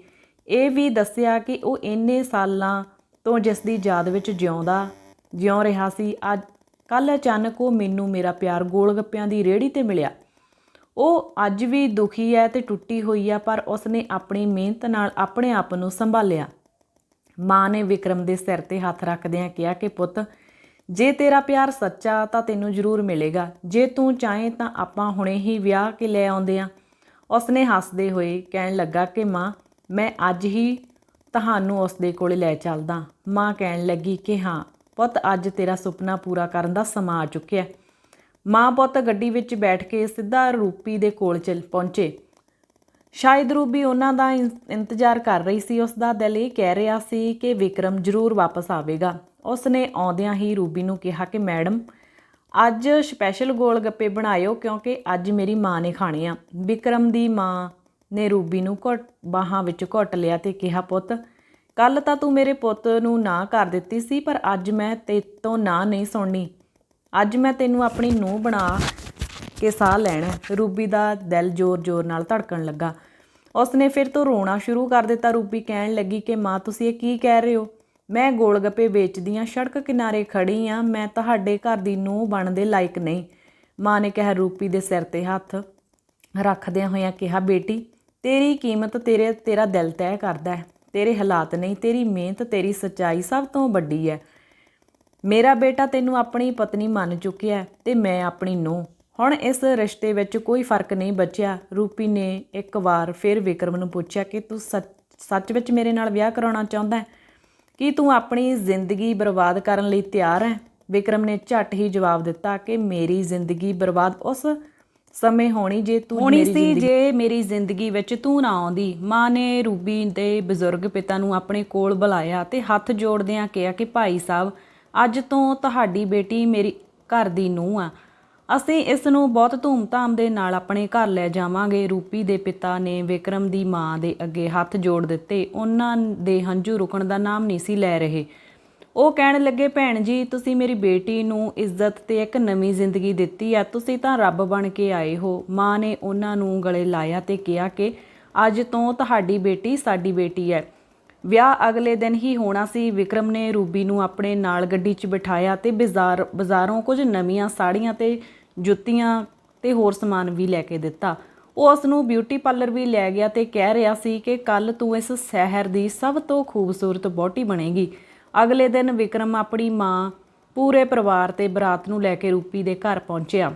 ਇਹ ਵੀ ਦੱਸਿਆ ਕਿ ਉਹ ਇੰਨੇ ਸਾਲਾਂ ਤੋਂ ਜਿਸ ਦੀ ਯਾਦ ਵਿੱਚ ਜਿਉਂਦਾ, ਜਿਉਂ ਰਿਹਾ ਸੀ। ਅੱਜ ਕੱਲ ਅਚਾਨਕ ਉਹ ਮੈਨੂੰ ਮੇਰਾ ਪਿਆਰ ਗੋਲ ਗੱਪਿਆਂ ਦੀ ਰੇੜੀ ਤੇ ਮਿਲਿਆ। ਉਹ ਅੱਜ ਵੀ ਦੁਖੀ ਹੈ ਤੇ ਟੁੱਟੀ ਹੋਈ ਹੈ ਪਰ ਉਸਨੇ ਆਪਣੀ ਮਿਹਨਤ ਨਾਲ ਆਪਣੇ ਆਪ ਨੂੰ ਸੰਭਾਲਿਆ। ਮਾਂ ਨੇ ਵਿਕਰਮ ਦੇ ਸਿਰ ਤੇ ਹੱਥ ਰੱਖਦਿਆਂ ਕਿਹਾ ਕਿ ਪੁੱਤ ਜੇ ਤੇਰਾ ਪਿਆਰ ਸੱਚਾ ਤਾਂ ਤੈਨੂੰ ਜ਼ਰੂਰ ਮਿਲੇਗਾ। ਜੇ ਤੂੰ ਚਾਹੇ ਤਾਂ ਆਪਾਂ ਹੁਣੇ ਹੀ ਵਿਆਹ ਕੇ ਲੈ ਆਉਂਦੇ ਆ। ਉਸਨੇ ਹੱਸਦੇ ਹੋਏ ਕਹਿਣ ਲੱਗਾ ਕਿ ਮਾਂ, ਮੈਂ ਅੱਜ ਹੀ ਤੁਹਾਨੂੰ ਉਸਦੇ ਕੋਲੇ ਲੈ ਚੱਲਦਾ। ਮਾਂ ਕਹਿਣ ਲੱਗੀ ਕਿ ਹਾਂ, ਪੁੱਤ ਅੱਜ ਤੇਰਾ ਸੁਪਨਾ ਪੂਰਾ ਕਰਨ ਦਾ ਸਮਾਂ ਆ ਚੁੱਕਿਆ। ਮਾਂ ਪੁੱਤ ਗੱਡੀ ਵਿੱਚ ਬੈਠ ਕੇ ਸਿੱਧਾ ਰੂਪੀ ਦੇ ਕੋਲ ਚਲ ਪਹੁੰਚੇ। ਸ਼ਾਇਦ ਰੂਬੀ ਉਹਨਾਂ ਦਾ ਇੰ- ਇੰਤਜ਼ਾਰ ਕਰ ਰਹੀ ਸੀ। ਉਸ ਦਾ ਦਿਲ ਇਹ ਕਹਿ ਰਿਹਾ ਸੀ ਕਿ ਵਿਕਰਮ ਜ਼ਰੂਰ ਵਾਪਸ ਆਵੇਗਾ। ਉਸ ਨੇ ਆਉਂਦਿਆਂ ਹੀ ਰੂਬੀ ਨੂੰ ਕਿਹਾ ਕਿ ਮੈਡਮ, ਅੱਜ ਸਪੈਸ਼ਲ ਗੋਲ ਗੱਪੇ ਬਣਾਇਓ ਕਿਉਂਕਿ ਅੱਜ ਮੇਰੀ ਮਾਂ ਨੇ ਖਾਣੇ ਆ। ਵਿਕਰਮ ਦੀ ਮਾਂ ਨੇ ਰੂਬੀ ਨੂੰ ਘੁੱਟ, ਬਾਹਾਂ ਵਿੱਚ ਘੁੱਟ ਲਿਆ ਤੇ ਕਿਹਾ, ਪੁੱਤ ਕੱਲ ਤਾਂ ਤੂੰ ਮੇਰੇ ਪੁੱਤ ਨੂੰ ਨਾ ਕਰ ਦਿੱਤੀ ਸੀ, ਪਰ ਅੱਜ ਮੈਂ ਤੇਤੋਂ ਨਾ ਨਹੀਂ ਸੁਣਨੀ। ਅੱਜ ਮੈਂ ਤੈਨੂੰ ਆਪਣੀ ਨੂੰਹ ਬਣਾ ਕੇ ਸਾਹ ਲੈਣਾ। ਰੂਬੀ ਦਾ ਦਿਲ ਜ਼ੋਰ-ਜ਼ੋਰ ਨਾਲ ਧੜਕਣ ਲੱਗਾ। ਉਸਨੇ ਫਿਰ ਤੋਂ ਰੋਣਾ ਸ਼ੁਰੂ ਕਰ ਦਿੱਤਾ। ਰੂਬੀ ਕਹਿਣ ਲੱਗੀ ਕਿ, ਮਾਂ, ਤੁਸੀਂ ਇਹ ਕੀ ਕਹਿ ਰਹੇ ਹੋ? ਮੈਂ ਗੋਲਗੱਪੇ ਵੇਚਦੀ ਹਾਂ ਸੜਕ ਕਿਨਾਰੇ ਖੜੀ ਆ, ਮੈਂ ਤੁਹਾਡੇ ਘਰ ਦੀ ਨੂੰਹ ਬਣਦੇ ਲਾਇਕ ਨਹੀਂ। ਮਾਂ ਨੇ ਕਿਹਾ, ਰੂਪੀ ਦੇ ਸਿਰ ਤੇ ਹੱਥ ਰੱਖਦਿਆਂ ਹੋਇਆਂ ਕਿਹਾ, ਬੇਟੀ, ਤੇਰੀ ਕੀਮਤ ਤੇਰੇ, ਤੇਰਾ ਦਿਲ ਤੈਅ ਕਰਦਾ ਹੈ। ਤੇਰੇ ਹਾਲਾਤ ਨਹੀਂ, ਤੇਰੀ ਮਿਹਨਤ, ਤੇਰੀ ਸੱਚਾਈ ਸਭ ਤੋਂ ਵੱਡੀ ਹੈ। ਮੇਰਾ ਬੇਟਾ ਤੈਨੂੰ ਆਪਣੀ ਪਤਨੀ ਮੰਨ ਚੁੱਕਿਆ ਹੈ ਤੇ ਮੈਂ ਆਪਣੀ ਨੂੰਹ। ਹੁਣ ਇਸ ਰਿਸ਼ਤੇ ਵਿੱਚ ਕੋਈ ਫ਼ਰਕ ਨਹੀਂ ਬਚਿਆ। ਰੂਪੀ ਨੇ ਇੱਕ ਵਾਰ ਫਿਰ ਵਿਕਰਮ ਨੂੰ ਪੁੱਛਿਆ ਕਿ ਤੂੰ ਸੱਚ ਸੱਚ ਵਿੱਚ ਮੇਰੇ ਨਾਲ ਵਿਆਹ ਕਰਾਉਣਾ ਚਾਹੁੰਦਾ ਹੈ? ਕੀ ਤੂੰ ਆਪਣੀ ਜ਼ਿੰਦਗੀ ਬਰਬਾਦ ਕਰਨ ਲਈ ਤਿਆਰ ਹੈ? ਵਿਕਰਮ ਨੇ ਝੱਟ ਹੀ ਜਵਾਬ ਦਿੱਤਾ ਕਿ ਮੇਰੀ ਜ਼ਿੰਦਗੀ ਬਰਬਾਦ ਉਸ ਸਮੇਂ ਹੋਣੀ ਜੇ ਤੂੰ ਹੋਣੀ ਸੀ ਜੇ ਮੇਰੀ ਜ਼ਿੰਦਗੀ ਵਿੱਚ ਤੂੰ ਨਾ ਆਉਂਦੀ। ਮਾਂ ਨੇ ਰੂਬੀ ਦੇ ਬਜ਼ੁਰਗ ਪਿਤਾ ਨੂੰ ਆਪਣੇ ਕੋਲ ਬੁਲਾਇਆ ਤੇ ਹੱਥ ਜੋੜਦਿਆਂ ਕਿਹਾ ਕਿ ਭਾਈ ਸਾਹਿਬ ਅੱਜ ਤੋਂ ਤੁਹਾਡੀ ਬੇਟੀ ਮੇਰੀ ਘਰ ਦੀ ਨੂੰਹ ਆ। ਅਸੀਂ ਇਸ ਨੂੰ ਬਹੁਤ ਧੂਮਧਾਮ ਦੇ ਨਾਲ ਆਪਣੇ ਘਰ ਲੈ ਜਾਵਾਂਗੇ। ਰੂਪੀ ਦੇ ਪਿਤਾ ਨੇ ਵਿਕਰਮ ਦੀ ਮਾਂ ਦੇ ਅੱਗੇ ਹੱਥ ਜੋੜ ਦਿੱਤੇ। ਉਹਨਾਂ ਦੇ ਹੰਝੂ ਰੁਕਣ ਦਾ ਨਾਮ ਨਹੀਂ ਸੀ ਲੈ ਰਹੇ। ਉਹ ਕਹਿਣ ਲੱਗੇ, ਭੈਣ ਜੀ, ਤੁਸੀਂ ਮੇਰੀ ਬੇਟੀ ਨੂੰ ਇੱਜ਼ਤ ਤੇ ਇੱਕ ਨਵੀਂ ਜ਼ਿੰਦਗੀ ਦਿੱਤੀ ਆ ਤੁਸੀਂ ਤਾਂ ਰੱਬ ਬਣ ਕੇ ਆਏ ਹੋ। ਮਾਂ ਨੇ ਉਹਨਾਂ ਨੂੰ ਗਲੇ ਲਾਇਆ ਤੇ ਕਿਹਾ ਕਿ, ਅੱਜ ਤੋਂ ਤੁਹਾਡੀ ਬੇਟੀ ਸਾਡੀ ਬੇਟੀ ਹੈ। ਵਿਆਹ ਅਗਲੇ ਦਿਨ ਹੀ ਹੋਣਾ ਸੀ। ਵਿਕਰਮ ਨੇ ਰੂਬੀ ਨੂੰ ਆਪਣੇ ਨਾਲ ਗੱਡੀ 'ਚ ਬਿਠਾਇਆ ਤੇ ਬਾਜ਼ਾਰ ਬਾਜ਼ਾਰੋਂ ਕੁਝ ਨਵੀਆਂ ਸਾੜੀਆਂ ਤੇ ਜੁੱਤੀਆਂ ਤੇ ਹੋਰ ਸਮਾਨ ਵੀ ਲੈ ਕੇ ਦਿੱਤਾ। ਉਹ ਉਸ ਨੂੰ ਬਿਊਟੀ ਪਾਰਲਰ ਵੀ ਲੈ ਗਿਆ ਤੇ ਕਹਿ ਰਿਹਾ ਸੀ ਕਿ ਕੱਲ ਤੂੰ ਇਸ ਸ਼ਹਿਰ ਦੀ ਸਭ ਤੋਂ ਖੂਬਸੂਰਤ ਬੋਟੀ ਬਣੇਗੀ। ਅਗਲੇ ਦਿਨ ਵਿਕਰਮ ਆਪਣੀ ਮਾਂ, ਪੂਰੇ ਪਰਿਵਾਰ ਤੇ ਬਰਾਤ ਨੂੰ ਲੈ ਕੇ ਰੂਪੀ ਦੇ ਘਰ ਪਹੁੰਚਿਆ।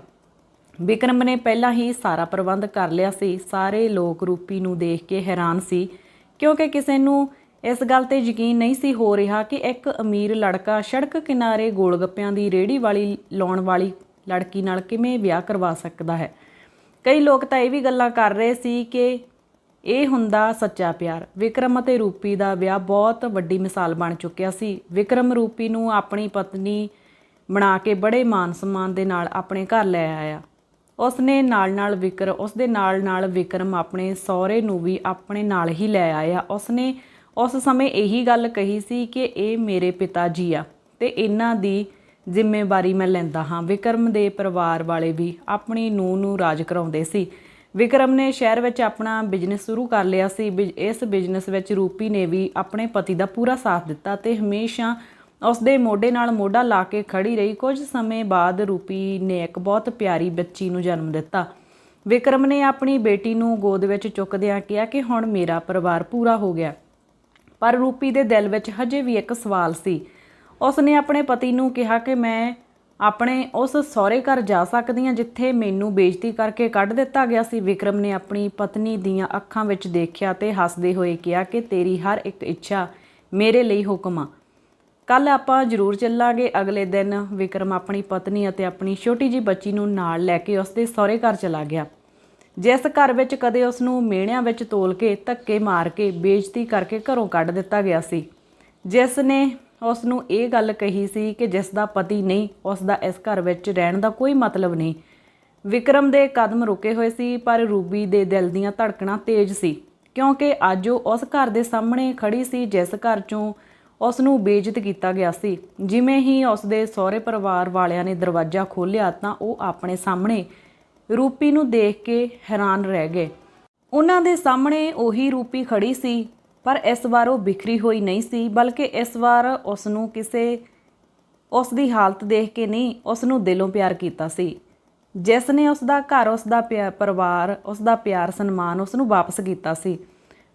ਵਿਕਰਮ ਨੇ ਪਹਿਲਾਂ ਹੀ ਸਾਰਾ ਪ੍ਰਬੰਧ ਕਰ ਲਿਆ ਸੀ। ਸਾਰੇ ਲੋਕ ਰੂਪੀ ਨੂੰ ਦੇਖ ਕੇ ਹੈਰਾਨ ਸੀ, ਕਿਉਂਕਿ ਕਿਸੇ ਨੂੰ ਇਸ ਗੱਲ ਤੇ ਯਕੀਨ ਨਹੀਂ ਸੀ ਹੋ ਰਿਹਾ ਕਿ ਇੱਕ ਅਮੀਰ ਲੜਕਾ ਸੜਕ ਕਿਨਾਰੇ ਗੋਲਗੱਪਿਆਂ ਦੀ ਰੇੜੀ ਵਾਲੀ, ਲਾਉਣ ਵਾਲੀ ਲੜਕੀ ਨਾਲ ਕਿਵੇਂ ਵਿਆਹ ਕਰਵਾ ਸਕਦਾ ਹੈ। ਕਈ ਲੋਕ ਤਾਂ ਇਹ ਵੀ ਗੱਲਾਂ ਕਰ ਰਹੇ ਸੀ ਕਿ ਇਹ ਹੁੰਦਾ ਸੱਚਾ ਪਿਆਰ। ਵਿਕਰਮ ਅਤੇ ਰੂਪੀ ਦਾ ਵਿਆਹ ਬਹੁਤ ਵੱਡੀ ਮਿਸਾਲ ਬਣ ਚੁੱਕਿਆ ਸੀ। ਵਿਕਰਮ ਰੂਪੀ ਨੂੰ ਆਪਣੀ ਪਤਨੀ ਬਣਾ ਕੇ ਬੜੇ ਮਾਨ ਸਨਮਾਨ ਦੇ ਨਾਲ ਆਪਣੇ ਘਰ ਲੈ ਆਇਆ। ਉਸ ਨੇ ਨਾਲ-ਨਾਲ ਵਿਕਰ, ਉਸਦੇ ਨਾਲ-ਨਾਲ ਵਿਕਰਮ ਆਪਣੇ ਸਹੁਰੇ ਨੂੰ ਵੀ ਆਪਣੇ ਨਾਲ ਹੀ ਲੈ ਆਇਆ। ਉਸਨੇ ਉਸ ਸਮੇਂ ਇਹੀ ਗੱਲ ਕਹੀ ਸੀ ਕਿ ਇਹ ਮੇਰੇ ਪਿਤਾ ਜੀ ਆ ਤੇ ਇਹਨਾਂ ਦੀ ਜ਼ਿੰਮੇਵਾਰੀ ਮੈਂ ਲੈਂਦਾ ਹਾਂ। ਵਿਕਰਮ ਦੇ ਪਰਿਵਾਰ ਵਾਲੇ ਵੀ ਆਪਣੀ ਨੂੰਹ ਨੂੰ ਰਾਜ ਕਰਾਉਂਦੇ ਸੀ। ਵਿਕਰਮ ਨੇ ਸ਼ਹਿਰ ਵਿੱਚ ਆਪਣਾ ਬਿਜ਼ਨਸ ਸ਼ੁਰੂ ਕਰ ਲਿਆ ਸੀ। ਬਿਜ- ਇਸ ਬਿਜ਼ਨਸ ਵਿੱਚ ਰੂਪੀ ਨੇ ਵੀ ਆਪਣੇ ਪਤੀ ਦਾ ਪੂਰਾ ਸਾਥ ਦਿੱਤਾ ਤੇ ਹਮੇਸ਼ਾ ਉਸ ਦੇ ਮੋਢੇ ਨਾਲ ਮੋਢਾ ਲਾ ਕੇ ਖੜੀ ਰਹੀ। ਕੁਝ ਸਮੇਂ ਬਾਅਦ ਰੂਪੀ ਨੇ ਇੱਕ ਬਹੁਤ ਪਿਆਰੀ ਬੱਚੀ ਨੂੰ ਜਨਮ ਦਿੱਤਾ। ਵਿਕਰਮ ਨੇ ਆਪਣੀ ਬੇਟੀ ਨੂੰ ਗੋਦ ਵਿੱਚ ਚੁੱਕਦਿਆਂ ਕਿਹਾ ਕਿ ਹੁਣ ਮੇਰਾ ਪਰਿਵਾਰ ਪੂਰਾ ਹੋ ਗਿਆ। ਪਰ ਰੂਪੀ ਦੇ ਦਿਲ ਵਿੱਚ ਹਜੇ ਵੀ ਇੱਕ ਸਵਾਲ ਸੀ। ਉਸ ਨੇ ਆਪਣੇ ਪਤੀ ਨੂੰ ਕਿਹਾ ਕਿ ਮੈਂ ਆਪਣੇ ਉਸ ਸਹੁਰੇ ਘਰ ਜਾ ਸਕਦੀ ਹਾਂ ਜਿੱਥੇ ਮੈਨੂੰ ਬੇਇੱਜ਼ਤੀ ਕਰਕੇ ਕੱਢ ਦਿੱਤਾ ਗਿਆ ਸੀ। ਵਿਕਰਮ ਨੇ ਆਪਣੀ ਪਤਨੀ ਦੀਆਂ ਅੱਖਾਂ ਵਿੱਚ ਦੇਖਿਆ ਤੇ ਹੱਸਦੇ ਹੋਏ ਕਿਹਾ ਕਿ ਤੇਰੀ ਹਰ ਇੱਕ ਇੱਛਾ ਮੇਰੇ ਲਈ ਹੁਕਮ ਆ। ਕੱਲ ਆਪਾਂ ਜ਼ਰੂਰ ਚੱਲਾਂਗੇ। ਅਗਲੇ ਦਿਨ ਵਿਕਰਮ ਆਪਣੀ ਪਤਨੀ ਅਤੇ ਆਪਣੀ ਛੋਟੀ ਜੀ ਬੱਚੀ ਨੂੰ ਨਾਲ ਲੈ ਕੇ ਉਸਦੇ ਸਹੁਰੇ ਘਰ ਚਲਾ ਗਿਆ। ਜਿਸ ਘਰ ਵਿੱਚ ਕਦੇ ਉਸ ਨੂੰ ਮੇਣਿਆਂ ਵਿੱਚ ਤੋਲ ਕੇ ਧੱਕੇ ਮਾਰ ਕੇ ਬੇਇੱਜ਼ਤੀ ਕਰਕੇ ਘਰੋਂ ਕੱਢ ਦਿੱਤਾ ਗਿਆ ਸੀ। ਜਿਸ ਨੇ ਉਸ ਨੂੰ ਇਹ ਗੱਲ ਕਹੀ ਸੀ ਕਿ ਜਿਸ ਦਾ ਪਤੀ ਨਹੀਂ, ਉਸ ਦਾ ਇਸ ਘਰ ਵਿੱਚ ਰਹਿਣ ਦਾ ਕੋਈ ਮਤਲਬ ਨਹੀਂ। ਵਿਕਰਮ ਦੇ ਕਦਮ ਰੁਕੇ ਹੋਏ ਸੀ, ਪਰ ਰੂਬੀ ਦੇ ਦਿਲ ਦੀਆਂ ਧੜਕਣਾਂ ਤੇਜ਼ ਸੀ, ਕਿਉਂਕਿ ਅੱਜ ਉਹ ਉਸ ਘਰ ਦੇ ਸਾਹਮਣੇ ਖੜੀ ਸੀ ਜਿਸ ਘਰ ਚੋਂ ਉਸ ਨੂੰ ਬੇਇੱਜ਼ਤ ਕੀਤਾ ਗਿਆ ਸੀ। ਜਿਵੇਂ ਹੀ ਉਸ ਦੇ ਸਹੁਰੇ ਪਰਿਵਾਰ ਵਾਲਿਆਂ ਨੇ ਦਰਵਾਜ਼ਾ ਖੋਲ੍ਹਿਆ ਤਾਂ ਉਹ ਆਪਣੇ ਸਾਹਮਣੇ ਰੂਪੀ ਨੂੰ ਦੇਖ ਕੇ ਹੈਰਾਨ ਰਹਿ ਗਏ। ਉਹਨਾਂ ਦੇ ਸਾਹਮਣੇ ਉਹੀ ਰੂਪੀ ਖੜੀ ਸੀ ਪਰ ਇਸ ਵਾਰ ਉਹ ਬਿਖਰੀ ਹੋਈ ਨਹੀਂ ਸੀ, ਬਲਕਿ ਇਸ ਵਾਰ ਉਸ ਨੂੰ ਕਿਸੇ ਉਸ ਦੀ ਹਾਲਤ ਦੇਖ ਕੇ ਨਹੀਂ ਉਸ ਨੂੰ ਦਿਲੋਂ ਪਿਆਰ ਕੀਤਾ ਸੀ। ਜਿਸ ਨੇ ਉਸ ਦਾ ਘਰ ਉਸ ਦਾ ਪਿਆ- ਪਰਿਵਾਰ ਉਸ ਦਾ ਪਿਆਰ, ਸਨਮਾਨ ਉਸ ਨੂੰ ਵਾਪਸ ਕੀਤਾ ਸੀ।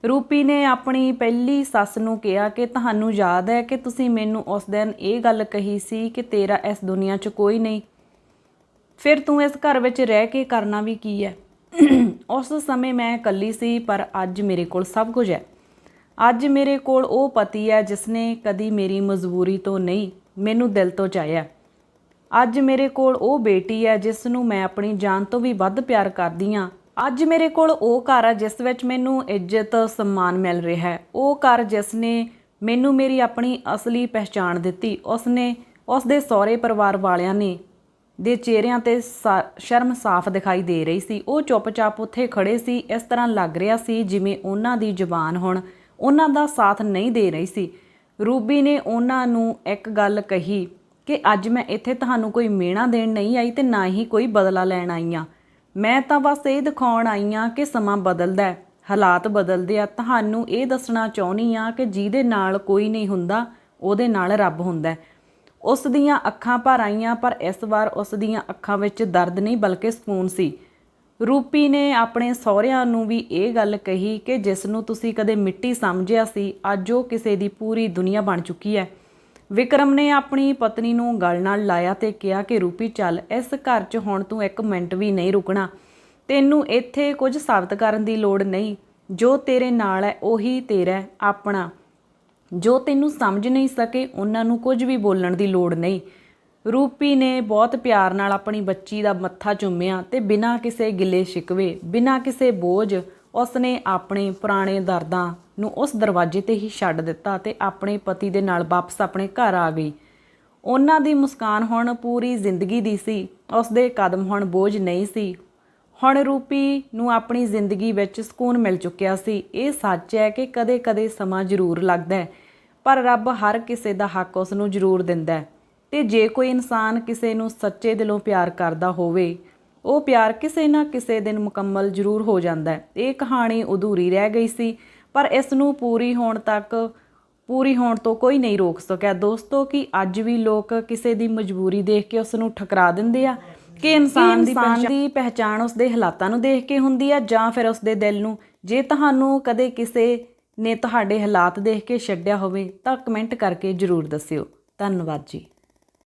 ਰੂਪੀ ਨੇ ਆਪਣੀ ਪਹਿਲੀ ਸੱਸ ਨੂੰ ਕਿਹਾ ਕਿ ਤੁਹਾਨੂੰ ਯਾਦ ਹੈ ਕਿ ਤੁਸੀਂ ਮੈਨੂੰ ਉਸ ਦਿਨ ਇਹ ਗੱਲ ਕਹੀ ਸੀ ਕਿ ਤੇਰਾ ਇਸ ਦੁਨੀਆ 'ਚ ਕੋਈ ਨਹੀਂ। ਫਿਰ ਤੂੰ ਇਸ ਘਰ ਵਿੱਚ ਰਹਿ ਕੇ ਕਰਨਾ ਵੀ ਕੀ ਹੈ? ਉਸ ਸਮੇਂ ਮੈਂ ਇਕੱਲੀ ਸੀ, ਪਰ ਅੱਜ ਮੇਰੇ ਕੋਲ ਸਭ ਕੁਝ ਹੈ। ਅੱਜ ਮੇਰੇ ਕੋਲ ਉਹ ਪਤੀ ਹੈ ਜਿਸਨੇ ਕਦੀ ਮੇਰੀ ਮਜਬੂਰੀ ਤੋਂ ਨਹੀਂ, ਮੈਨੂੰ ਦਿਲ ਤੋਂ ਚਾਹਿਆ ਅੱਜ ਮੇਰੇ ਕੋਲ ਉਹ ਬੇਟੀ ਹੈ ਜਿਸ ਨੂੰ ਮੈਂ ਆਪਣੀ ਜਾਨ ਤੋਂ ਵੀ ਵੱਧ ਪਿਆਰ ਕਰਦੀ ਹਾਂ। ਅੱਜ ਮੇਰੇ ਕੋਲ ਉਹ ਘਰ ਹੈ ਜਿਸ ਵਿੱਚ ਮੈਨੂੰ ਇੱਜ਼ਤ, ਸਨਮਾਨ ਮਿਲ ਰਿਹਾ ਹੈ। ਉਹ ਘਰ ਜਿਸ ਨੇ ਮੈਨੂੰ ਮੇਰੀ ਆਪਣੀ ਅਸਲੀ ਪਹਿਚਾਣ ਦਿੱਤੀ ਉਸ ਨੇ ਉਸ ਦੇ ਸਹੁਰੇ ਪਰਿਵਾਰ ਵਾਲਿਆਂ ਨੇ ਦੇ ਚਿਹਰਿਆਂ ਤੇ ਸਾ- ਸ਼ਰਮ ਸਾਫ਼ ਦਿਖਾਈ ਦੇ ਰਹੀ ਸੀ। ਉਹ ਚੁੱਪਚਾਪ ਉੱਥੇ ਖੜੇ ਸੀ, ਇਸ ਤਰ੍ਹਾਂ ਲੱਗ ਰਿਹਾ ਸੀ ਜਿਵੇਂ ਉਹਨਾਂ ਦੀ ਜ਼ੁਬਾਨ ਹੁਣ ਉਹਨਾਂ ਦਾ ਸਾਥ ਨਹੀਂ ਦੇ ਰਹੀ ਸੀ। ਰੂਬੀ ਨੇ ਉਹਨਾਂ ਨੂੰ ਇੱਕ ਗੱਲ ਕਹੀ ਕਿ ਅੱਜ ਮੈਂ ਇੱਥੇ ਤੁਹਾਨੂੰ ਕੋਈ ਮਿਹਣਾ ਦੇਣ ਨਹੀਂ ਆਈ ਤੇ ਨਾ ਹੀ ਕੋਈ ਬਦਲਾ ਲੈਣ ਆਈ ਹਾਂ ਮੈਂ ਤਾਂ ਬਸ ਇਹ ਦਿਖਾਉਣ ਆਈ ਹਾਂ ਕਿ ਸਮਾਂ ਬਦਲਦਾ ਹੈ, ਹਾਲਾਤ ਬਦਲਦੇ ਆ। ਤੁਹਾਨੂੰ ਇਹ ਦੱਸਣਾ ਚਾਹੁੰਦੀ ਆ ਕਿ ਜਿਹਦੇ ਨਾਲ ਕੋਈ ਨਹੀਂ ਹੁੰਦਾ, ਉਹਦੇ ਨਾਲ ਰੱਬ ਹੁੰਦਾ ਉਸ ਦੀਆਂ ਅੱਖਾਂ ਭਰ ਆਈਆਂ, ਪਰ ਇਸ ਵਾਰ ਉਸ ਦੀਆਂ ਅੱਖਾਂ ਵਿੱਚ ਦਰਦ ਨਹੀਂ, ਬਲਕਿ ਸਕੂਨ ਸੀ। ਰੂਪੀ ਨੇ ਆਪਣੇ ਸਹੁਰਿਆਂ ਨੂੰ ਵੀ ਇਹ ਗੱਲ ਕਹੀ ਕਿ ਜਿਸ ਨੂੰ ਤੁਸੀਂ ਕਦੇ ਮਿੱਟੀ ਸਮਝਿਆ ਸੀ, ਅੱਜ ਉਹ ਕਿਸੇ ਦੀ ਪੂਰੀ ਦੁਨੀਆ ਬਣ ਚੁੱਕੀ ਹੈ। ਵਿਕਰਮ ਨੇ ਆਪਣੀ ਪਤਨੀ ਨੂੰ ਗਲ ਨਾਲ ਲਾਇਆ ਤੇ ਕਿਹਾ ਕਿ, ਰੂਪੀ, ਚੱਲ, ਇਸ ਘਰ 'ਚ ਹੁਣ ਤੂੰ ਇੱਕ ਮਿੰਟ ਵੀ ਨਹੀਂ ਰੁਕਣਾ। ਤੈਨੂੰ ਇੱਥੇ ਕੁਝ ਸਾਬਤ ਕਰਨ ਦੀ ਲੋੜ ਨਹੀਂ। ਜੋ ਤੇਰੇ ਨਾਲ ਹੈ, ਉਹੀ ਤੇਰਾ ਆਪਣਾ। ਜੋ ਤੈਨੂੰ ਸਮਝ ਨਹੀਂ ਸਕੇ, ਉਹਨਾਂ ਨੂੰ ਕੁਝ ਵੀ ਬੋਲਣ ਦੀ ਲੋੜ ਨਹੀਂ। ਰੂਪੀ ਨੇ ਬਹੁਤ ਪਿਆਰ ਨਾਲ ਆਪਣੀ ਬੱਚੀ ਦਾ ਮੱਥਾ ਚੁੰਮਿਆ ਤੇ ਬਿਨਾਂ ਕਿਸੇ ਗਿਲੇ ਸ਼ਿਕਵੇ, ਬਿਨਾਂ ਕਿਸੇ ਬੋਝ, ਉਸਨੇ ਆਪਣੇ ਪੁਰਾਣੇ ਦਰਦਾਂ ਨੂੰ ਉਸ ਦਰਵਾਜ਼ੇ ਤੇ ਹੀ ਛੱਡ ਦਿੱਤਾ ਤੇ ਆਪਣੇ ਪਤੀ ਦੇ ਨਾਲ ਵਾਪਸ ਆਪਣੇ ਘਰ ਆ ਗਈ। ਉਹਨਾਂ ਦੀ ਮੁਸਕਾਨ ਹੁਣ ਪੂਰੀ ਜ਼ਿੰਦਗੀ ਦੀ ਸੀ ਉਸ ਦੇ ਕਦਮ ਹੁਣ ਬੋਝ ਨਹੀਂ ਸੀ। ਹੁਣ ਰੂਪੀ ਨੂੰ ਆਪਣੀ ਜ਼ਿੰਦਗੀ ਵਿੱਚ ਸਕੂਨ ਮਿਲ ਚੁੱਕਿਆ ਸੀ। ਇਹ ਸੱਚ ਹੈ ਕਿ ਕਦੇ-ਕਦੇ ਸਮਾਂ ਜ਼ਰੂਰ ਲੱਗਦਾ ਹੈ, ਪਰ ਰੱਬ ਹਰ ਕਿਸੇ ਦਾ ਹੱਕ ਉਸ ਨੂੰ ਜ਼ਰੂਰ ਦਿੰਦਾ ਹੈ। ਤੇ ਜੇ ਕੋਈ ਇਨਸਾਨ ਕਿਸੇ ਨੂੰ ਸੱਚੇ ਦਿਲੋਂ ਪਿਆਰ ਕਰਦਾ ਹੋਵੇ ਉਹ ਪਿਆਰ ਕਿਸੇ ਨਾ ਕਿਸੇ ਦਿਨ ਮੁਕੰਮਲ ਜ਼ਰੂਰ ਹੋ ਜਾਂਦਾ ਹੈ। ਇਹ ਕਹਾਣੀ ਅਧੂਰੀ ਰਹਿ ਗਈ ਸੀ ਪਰ ਇਸ ਨੂੰ ਪੂਰੀ ਹੋਣ ਤੱਕ ਪੂਰੀ ਹੋਣ ਤੋਂ ਕੋਈ ਨਹੀਂ ਰੋਕ ਸਕਿਆ। ਦੋਸਤੋ ਕਿ ਅੱਜ ਵੀ ਲੋਕ ਕਿਸੇ ਦੀ ਮਜਬੂਰੀ ਦੇਖ ਕੇ ਉਸ ਨੂੰ ਠਕਰਾ ਦਿੰਦੇ ਆ? ਕਿ ਇਨਸਾਨ ਦੀ ਦੀ ਪਹਿਚਾਣ ਉਸ ਦੇ ਹਾਲਾਤਾਂ ਨੂੰ ਦੇਖ ਕੇ ਹੁੰਦੀ ਆ ਜਾਂ ਫਿਰ ਉਸ ਦੇ ਦਿਲ ਨੂੰ? ਜੇ ਤੁਹਾਨੂੰ ਕਦੇ ਕਿਸੇ ਨੇ ਤੁਹਾਡੇ ਹਾਲਾਤ ਦੇਖ ਕੇ ਛੱਡਿਆ ਹੋਵੇ ਤਾਂ ਕਮੈਂਟ ਕਰਕੇ ਜਰੂਰ ਦੱਸਿਓ। ਧੰਨਵਾਦ ਜੀ।